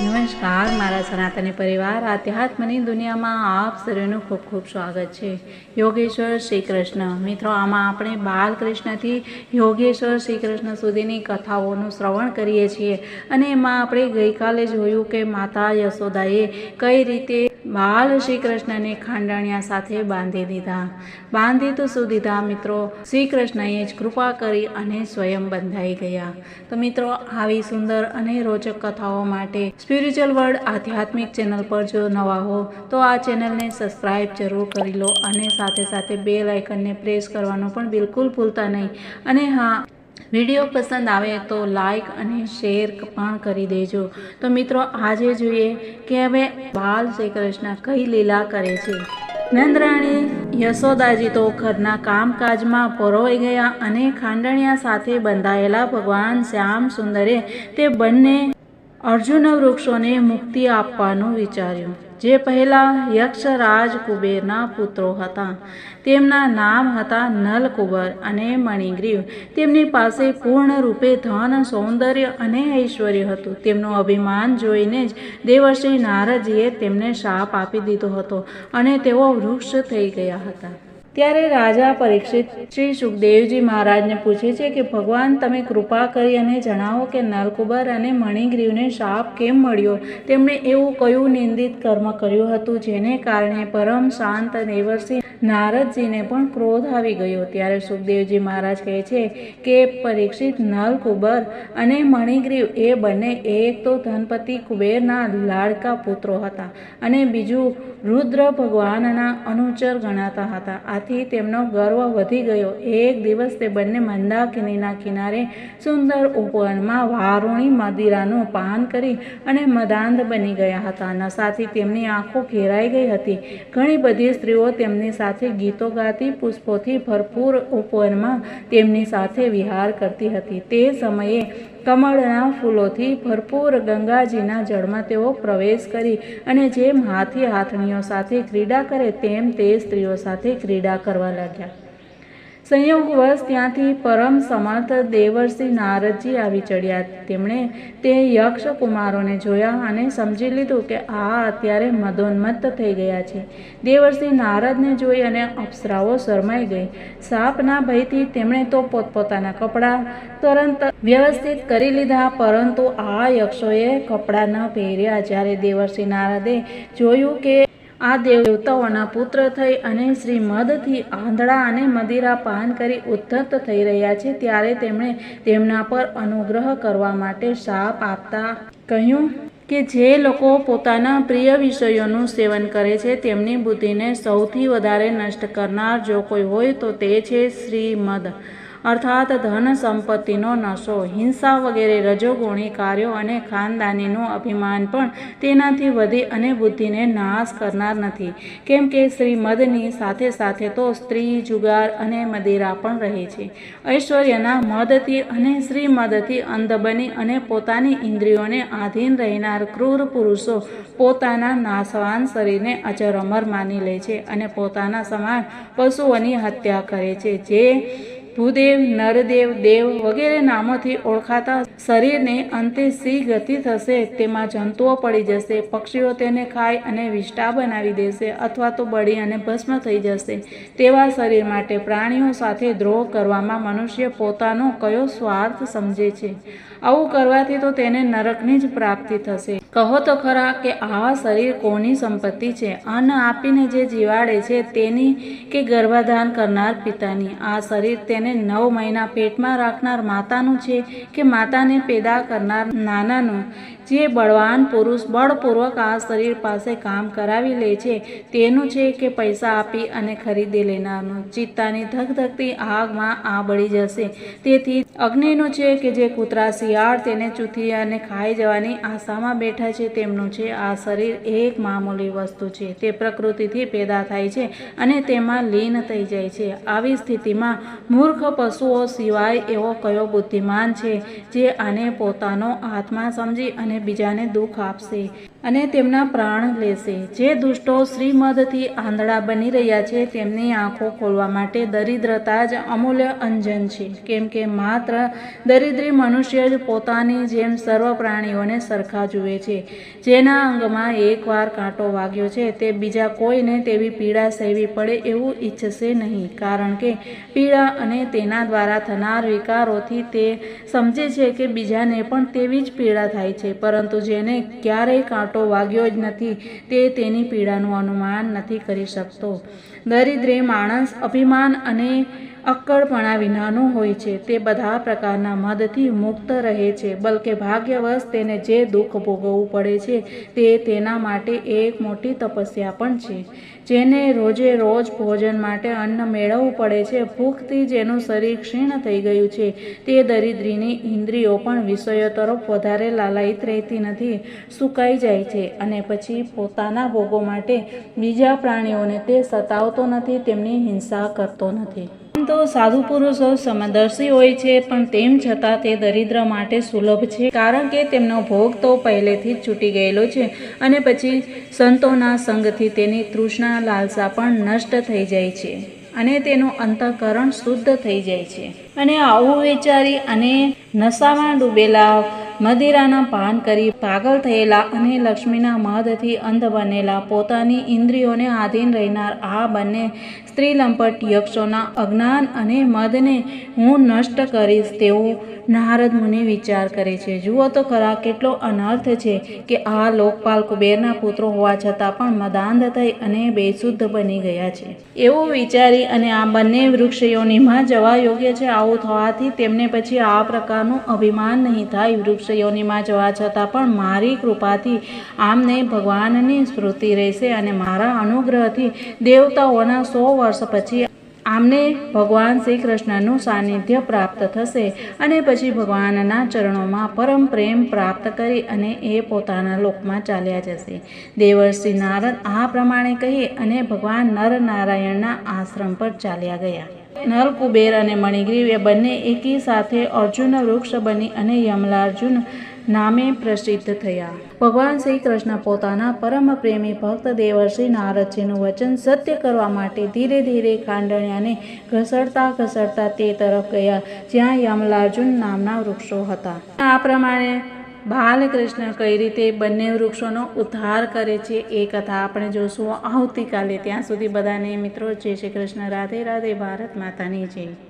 નમસ્કાર, મારા સનાતની પરિવાર, આધ્યાત્મની દુનિયામાં આપ સર્વેનું ખૂબ ખૂબ સ્વાગત છે. યોગેશ્વર શ્રી કૃષ્ણ મિત્રો, આમાં આપણે બાલકૃષ્ણથી યોગેશ્વર શ્રી કૃષ્ણ સુધીની કથાઓનું શ્રવણ કરીએ છીએ. અને એમાં આપણે ગઈકાલે જોયું કે માતા યશોદાએ કઈ રીતે બાલ શ્રી કૃષ્ણને ખાંડણિયા સાથે બાંધી દીધા. બાંધી તો શું દીધા મિત્રો. શ્રી કૃષ્ણએ જ કૃપા કરી અને સ્વયં બંધાઈ ગયા. તો મિત્રો, આવી સુંદર અને રોચક કથાઓ માટે સ્પિરિચ્યુઅલ વર્લ્ડ આધ્યાત્મિક ચેનલ પર જો નવા હો, તો આ ચેનલને સબસ્ક્રાઈબ જરૂર કરી લો અને સાથે સાથે બેલ આઇકનને પ્રેસ કરવાનું પણ બિલકુલ ભૂલતા નહીં. અને હા વીડિયો પસંદ આવે તો લાઈક અને શેર પણ કરી દેજો. તો મિત્રો, આજે જોઈએ કે હવે બાલ શ્રી કૃષ્ણ કઈ લીલા કરે છે. નંદરાણી, યશોદાજી તો ઘરના કામકાજમાં પરોવાઈ ગયા અને ખાંડણિયા સાથે બંધાયેલા ભગવાન શ્યામ સુંદરે તે બંને અર્જુન વૃક્ષોને મુક્તિ આપવાનું વિચાર્યું. જે પહેલા યક્ષરાજ કુબેરના પુત્રો હતા. તેમના નામ હતા નલકુબર અને મણિગ્રીવ. તેમની પાસે પૂર્ણ રૂપે ધન, સૌંદર્ય અને ઐશ્વર્ય હતું. તેમનું અભિમાન જોઈને જ દેવર્ષિ નારદજીએ તેમને શાપ આપી દીધો હતો અને તેઓ વૃક્ષ થઈ ગયા હતા. ત્યારે રાજા પરીક્ષિત શ્રી સુખદેવજી મહારાજને પૂછે છે કે, ભગવાન, તમે કૃપા કરી અને જણાવો કે નલકુબર અને મણિગ્રીવને શાપ કેમ મળ્યો? તેમણે એવું કયું નિંદિત કર્મ કર્યું હતું, જેને કારણે પરમ શાંત દેવર્ષિ નારદજીને પણ ક્રોધ આવી ગયો. ત્યારે સુખદેવજી મહારાજ કહે છે કે, પરીક્ષિત નલકુબર અને મણિગ્રીવ એ બંને એક તો ધનપતિ કુબેરના લાડકા પુત્રો હતા અને બીજું રુદ્ર ભગવાનના અનુચર ગણાતા હતા. આથી તેમનો ગર્વ વધી ગયો. એક દિવસ તે બંને મંદાકિનીના કિનારે સુંદર ઉપવનમાં વારુણી મદિરાનું પાન કરી અને મદાંધ બની ગયા હતા. નશાથી તેમની આંખો ઘેરાઈ ગઈ હતી. ઘણી બધી સ્ત્રીઓ તેમની સાથે ગીતો ગાતી, પુષ્પોથી ભરપૂર ઉપવનમાં તેમની સાથે વિહાર કરતી હતી. તે સમયે કમળના ફૂલોથી ભરપૂર ગંગાજીના જળમાં તેઓ પ્રવેશ કરી અને જેમ હાથી હાથણીઓ સાથે ક્રીડા કરે, તેમ તે સ્ત્રીઓ સાથે ક્રીડા કરવા લાગ્યા. સંયોગવશ ત્યાંથી પરમ સમર્થ દેવર્ષિ નારદજી આવી ચડ્યા. તેમણે તે યક્ષ કુમારોને જોયા અને સમજી લીધું કે આ અત્યારે મદોન્મત્ત થઈ ગયા છે. દેવર્ષિ નારદને જોઈ અને અપ્સરાઓ શરમાઈ ગઈ. સાપના ભયથી તેમણે તો પોતપોતાના કપડાં તરંત વ્યવસ્થિત કરી લીધા, પરંતુ આ યક્ષોએ કપડાં ન પહેર્યા. જ્યારે દેવર્ષિ નારદે જોયું કે આ દેવતાઓના પુત્ર થઈ અને શ્રી મદથી આંધળા અને મદિરા પાન કરી ઉદ્ધત થઈ રહ્યા છે, ત્યારે તેમણે તેમના પર અનુગ્રહ કરવા માટે શાપ આપતા કહ્યું કે જે લોકો પોતાના પ્રિય વિષયોનું સેવન કરે છે, તેમની બુદ્ધિને સૌથી વધારે નષ્ટ કરનાર જો કોઈ હોય તો તે છે શ્રી મદ અર્થાત ધન સંપત્તિનો નશો, હિંસા વગેરે રજોગુણી કાર્યો અને ખાનદાનીનું અભિમાન પણ તેનાથી વધી અને બુદ્ધિને નાશ કરનાર નથી. કેમ કે શ્રી મદની સાથે સાથે તો સ્ત્રી, જુગાર અને મદિરા પણ રહે છે. ઐશ્વર્યના મદથી અને શ્રી મદથી અંધ બની અને પોતાની ઇન્દ્રિયોને આધીન રહેનાર ક્રૂર પુરુષો પોતાના નાશવાન શરીરને અચર અમર માની લે છે અને પોતાના સમાન પશુઓની હત્યા કરે છે, જે ભૂદેવ, નરદેવ, દેવ વગેરે નામોથી ઓળખાતા શરીરને અંતે સી ગતિ થશે. તેમાં જંતુઓ પડી જશે, પક્ષીઓ તેને ખાય અને વિષ્ટા બનાવી દેશે અથવા તો બળી અને ભસ્મ થઈ જશે. તેવા શરીર માટે પ્રાણીઓ સાથે દ્રોહ કરવામાં મનુષ્ય પોતાનો કયો સ્વાર્થ સમજે છે? આવું કરવાથી તો તેને નરકની જ પ્રાપ્તિ થશે. કહો તો ખરા કે આવા શરીર કોની સંપત્તિ છે? અન્ન આપીને જે જીવાડે છે તેની કે ગર્ભાધાન કરનાર પિતાની? આ શરીર તેને નવ મહિના પેટમાં રાખનાર માતાનું છે કે માતાને પેદા કરનાર નાનાનું. જે બળવાન પુરુષ બળપૂર્વક આ શરીર પાસે કામ કરાવી લે છે, તેનું છે કે પૈસા આપી અને ખરીદી લેનારનું. ચિત્તાની ધગધગતી આગમાં આ બળી જશે. તેથી અગ્નિનું છે કે જે કૂતરા શિયાળ તેને ચૂથી અને ખાઈ જવાની આશામાં બેઠા છે, તેમનું છે આ શરીર એક મામૂલી વસ્તુ છે. તે પ્રકૃતિથી પેદા થાય છે અને તેમાં લીન થઈ જાય છે. આવી સ્થિતિમાં મૂર્ખ પશુઓ સિવાય એવો કયો બુદ્ધિમાન છે, જે આને પોતાનો આત્મા સમજી અને બીજાને દુઃખ આપશે અને તેમના પ્રાણ લેશે. જે દુષ્ટો શ્રીમદથી આંધળા બની રહ્યા છે, તેમની આંખો ખોલવા માટે દરિદ્રતા જ અમૂલ્ય અંજન છે. કેમ કે માત્ર દરિદ્રી મનુષ્ય જ પોતાની જેમ સર્વ પ્રાણીઓને સરખા જુએ છે. જેના અંગમાં એકવાર કાંટો વાગ્યો છે, તે બીજા કોઈને તેવી પીડા સહેવી પડે એવું ઈચ્છશે નહીં. કારણ કે પીડા અને તેના દ્વારા થનાર વિકારોથી તે સમજે છે કે બીજાને પણ તેવી જ પીડા થાય છે. પરંતુ જેને ક્યારેય કાંટો વાગ્યો જ નથી. તે તેની પીડાનું અનુમાન નથી કરી શકતો. દરિદ્રે માણસ અભિમાન અને અક્કડપણા વિનાનું હોય છે. તે બધા પ્રકારના મદથી મુક્ત રહે છે. બલકે ભાગ્યવશ તેને જે દુઃખ ભોગવવું પડે છે તે તેના માટે એક મોટી તપસ્યા પણ છે. જેને રોજે રોજ ભોજન માટે અન્ન મેળવવું પડે છે. ભૂખથી જેનું શરીર ક્ષીણ થઈ ગયું છે, તે દરિદ્રીની ઇન્દ્રિયો પણ વિષયો તરફ વધારે લાલાયિત રહેતી નથી, સુકાઈ જાય છે અને પછી પોતાના ભોગો માટે બીજા પ્રાણીઓને તે સતાવતો નથી, તેમની હિંસા કરતો નથી. તો સાધુ પુરુષો સમદર્શી હોય છે, પણ તેમ છતાં તે દરિદ્ર માટે સુલભ છે, કારણ કે તેમનો ભોગ તો પહેલેથી જ છૂટી ગયેલો છે અને પછી સંતોના સંગથી તેની તૃષ્ણા, લાલસા પણ નષ્ટ થઈ જાય છે અને તેનું અંતઃકરણ શુદ્ધ થઈ જાય છે. અને આવું વિચારી અને નશામાં ડૂબેલા મદિરાના પાન કરી પાગલ થયેલા અને લક્ષ્મીના મદથી અંધ બનેલા પોતાની ઇન્દ્રિયોને આધીન રહેનાર આ બંને સ્ત્રી લંપટ યક્ષોના અજ્ઞાન અને મદને હું નષ્ટ કરીશ તેવું નારદ મુનિ વિચાર કરે છે. જુઓ તો ખરા, કેટલો અનર્થ છે કે આ લોકપાલ કુબેરના પુત્રો હોવા છતાં પણ મદાંધ થઈ અને બેશુદ્ધ બની ગયા છે. એવું વિચારી અને આ બંને વૃક્ષયોનીમાં જવા યોગ્ય છે. આવું થવાથી તેમને પછી આ પ્રકારનું અભિમાન નહીં થાય. વૃક્ષયોનીમાં જવા છતાં પણ મારી કૃપાથી આમને ભગવાનની સ્મૃતિ રહેશે અને મારા અનુગ્રહથી દેવતાઓના સો વર્ષ પછી આમને ભગવાન શ્રી કૃષ્ણનું સાનિધ્ય પ્રાપ્ત થશે અને પછી ભગવાનના ચરણોમાં પરમ પ્રેમ પ્રાપ્ત કરી અને એ પોતાના લોકમાં ચાલ્યા જશે. દેવર્ષિ નારદ આ પ્રમાણે કહી અને ભગવાન નરનારાયણના આશ્રમ પર ચાલ્યા ગયા. નલ કુબેર અને મણિગ્રીવ એ બંને એકી સાથે અર્જુન વૃક્ષ બની અને યમલાર્જુન નામે પ્રસિદ્ધ થયા. ભગવાન શ્રી કૃષ્ણ પોતાના પરમ પ્રેમી ભક્ત દેવર્ષિ નારદજીનું વચન સત્ય કરવા માટે ધીરે ધીરે ખાંડણિયાને ઘસડતા ઘસડતા તે તરફ ગયા, જ્યાં યમલાર્જુન નામના વૃક્ષો હતા. આ પ્રમાણે બાલકૃષ્ણ કઈ રીતે બંને વૃક્ષોનો ઉદ્ધાર કરે છે એ કથા આપણે જોશું આવતીકાલે. ત્યાં સુધી બધાને મિત્રો, જય શ્રી કૃષ્ણ. રાધે રાધે, ભારત માતાની જય.